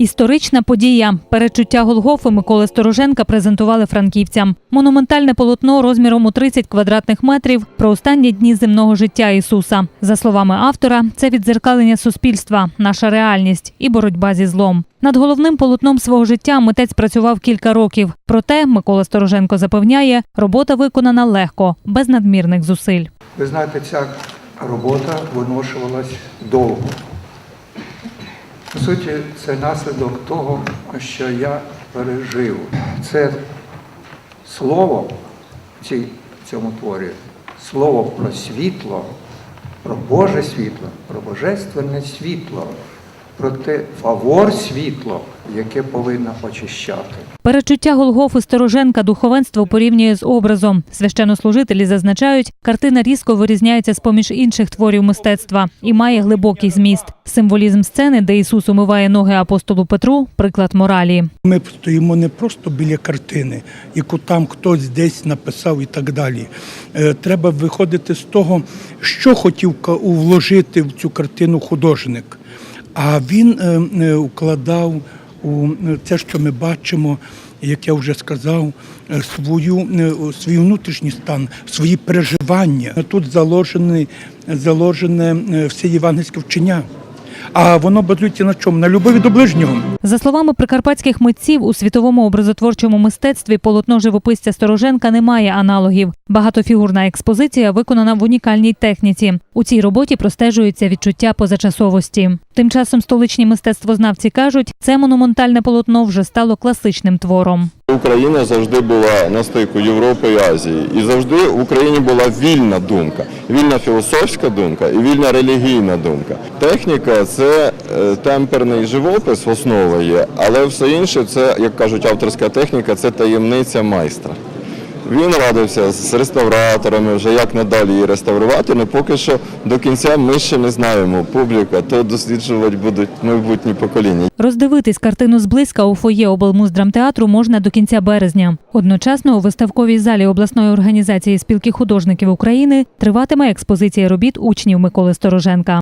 Історична подія. Перечуття Голгофи Миколи Стороженка презентували франківцям. Монументальне полотно розміром у 30 квадратних метрів про останні дні земного життя Ісуса. За словами автора, це віддзеркалення суспільства, наша реальність і боротьба зі злом. Над головним полотном свого життя митець працював кілька років. Проте Микола Стороженко запевняє, робота виконана легко, без надмірних зусиль. Ви знаєте, ця робота виношувалась довго. Суті, це наслідок того, що я пережив. Це слово в цьому творі, слово про світло, про Боже світло, про божественне світло, про те фавор світло, яке повинно очищати. Перечуття Голгофи Стороженка духовенство порівнює з образом. Священнослужителі зазначають, картина різко вирізняється з поміж інших творів мистецтва і має глибокий зміст. Символізм сцени, де Ісус умиває ноги апостолу Петру, приклад моралі. Ми стоїмо не просто біля картини, яку там хтось десь написав і так далі. Е, Треба виходити з того, що хотів вложити в цю картину художник. А він е, е, укладав у те, що ми бачимо, як я вже сказав, е, свою, е, свій внутрішній стан, свої переживання. Тут заложене, заложене е, все євангельське вчення. А воно базується на чому? На любові до ближнього. За словами прикарпатських митців, у світовому образотворчому мистецтві полотно живописця Стороженка не має аналогів. Багатофігурна експозиція виконана в унікальній техніці. У цій роботі простежується відчуття позачасовості. Тим часом столичні мистецтвознавці кажуть, це монументальне полотно вже стало класичним твором. Україна завжди була на стику Європи і Азії, і завжди в Україні була вільна думка, вільна філософська думка і вільна релігійна думка. Техніка це е, темперний живопис, основа є, але все інше, це як кажуть, авторська техніка, це таємниця майстра. Він радився з реставраторами, вже як надалі її реставрувати, але поки що до кінця ми ще не знаємо. Публіка то досліджувати будуть майбутні покоління. Роздивитись картину зблизька у фоє облмуздрамтеатру можна до кінця березня. Одночасно у виставковій залі обласної організації спілки художників України триватиме експозиція робіт учнів Миколи Стороженка.